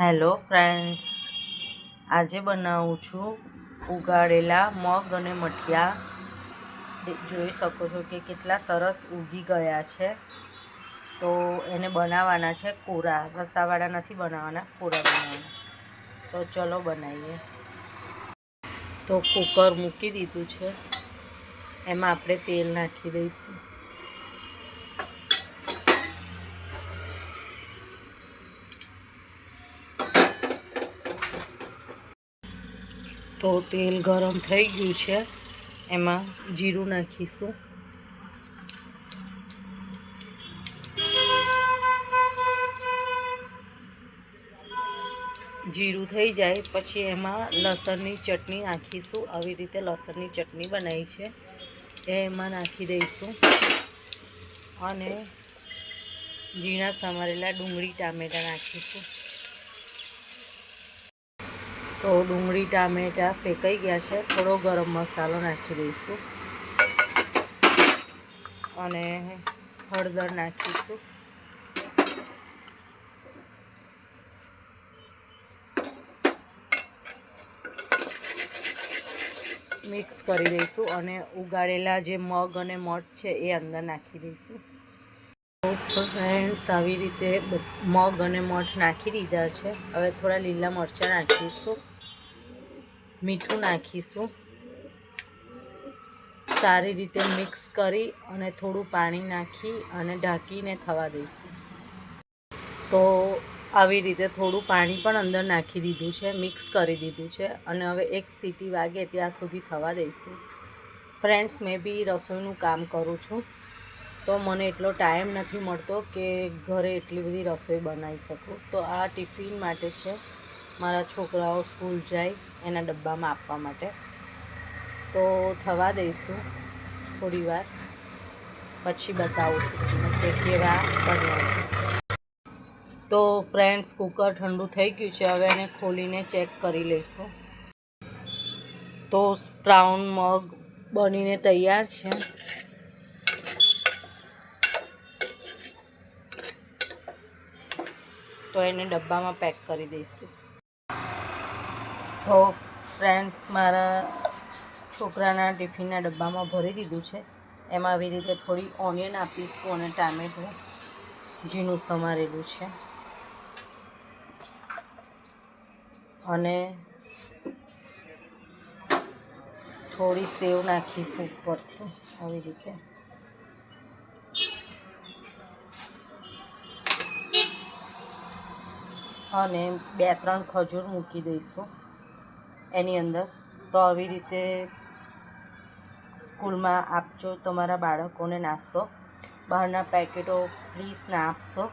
Hello friends, આજે બનાવું છું ઉગાડેલા મગ અને મઠિયા. જોઈ શકો છો કે કેટલા સરસ ઉગી ગયા છે. તો એને બનાવવાના છે કોરા, રસાવાળા નથી બનાવવાના, કોરા બનાવવાના છે. તો ચલો બનાવીએ. તો કુકર મૂકી દીધું છે. એમાં આપણે તેલ નાખી દઈશું. તો તેલ ગરમ થઈ ગયું છે. એમાં જીરું નાખીશું. જીરું થઈ જાય, પછી એમાં લસણની ચટણી નાખીશું. આવી રીતે લસણની ચટણી બનાવી છે. એ એમાં નાખી દઈશું. અને ઝીણા સમારેલા ડુંગળી, ટામેટાં નાખીશું. તો ડુંગળી, ટામેટાં શેકાઈ ગયા છે? થોડો ગરમ મસાલો નાખી દઈશું. અને હળદર નાખીશું. મિક્સ કરી દઈશું અને ઉગાડેલા જે મગ અને મઠ છે એ અંદર નાખી દઈશું. ફ્રેન્ડ્સ આવી રીતે મગ અને મઠ નાખી દીધા છે. હવે થોડા લીલા મરચાં નાખીશું. મીઠું નાખીશું. સારી રીતે મિક્સ કરી અને થોડું પાણી નાખી અને ઢાંકીને થવા દઈશું. તો આવી રીતે થોડું પાણી પણ અંદર નાખી દીધું છે મિક્સ કરી દીધું છે અને હવે એક સીટી વાગે ત્યાં સુધી થવા દઈશું. ફ્રેન્ડ્સ મેં બી રસોઈનું કામ કરું છું. તો મને એટલો ટાઈમ નથી મળતો કે ઘરે એટલી બધી રસોઈ બનાવી શકું. તો આ ટિફિન માટે છે. મારા છોકરાઓ સ્કૂલ જાય. એના ડબ્બામાં આપવા માટે. તો થવા દઈશું થોડી વાર પછી બતાવું છું કે કેવા પડ્યા છે. તો ફ્રેન્ડ્સ કુકર ઠંડુ થઈ ગયું છે. હવે એને ખોલીને ચેક કરી લઈશું. તો બ્રાઉન મગ બનીને તૈયાર છે. તો એને ડબ્બામાં પેક કરી દઈશું. તો ફ્રેન્ડ્સ મારા છોકરાના ટિફિનના ડબ્બામાં ભરી દીધું છે. એમાં આવી રીતે થોડી ઓનિયન આપીશું અને ટામેટું, ઝીણું સમારેલું છે. અને થોડી સેવ નાખીશું ઉપરથી આવી રીતે. અને બે ત્રણ ખજૂર મૂકી દઈશું. એની અંદર. તો આવી રીતે સ્કૂલમાં આપજો તમારા બાળકોને નાસ્તો. બહારના પેકેટો પ્લીઝ ના આપશો.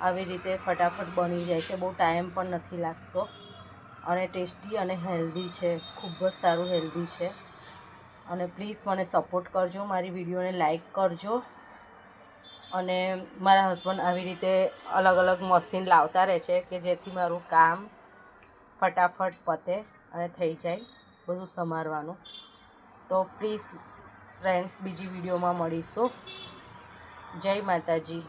આવી રીતે ફટાફટ બની જાય છે. બહુ ટાઈમ પણ નથી લાગતો. અને ટેસ્ટી અને હેલ્ધી છે. ખૂબ જ સારું હેલ્ધી છે. અને પ્લીઝ મને સપોર્ટ કરજો. મારી વિડીયોને લાઈક કરજો. અને મારા હસબન્ડ આવી રીતે અલગ અલગ મશીન લાવતા રહે છે કે જેથી મારું કામ ફટાફટ પતે. અને થઈ જાય બધું સમારવાનું. તો પ્લીઝ ફ્રેન્ડ્સ બીજી વિડીયોમાં મળીશું. જય માતાજી.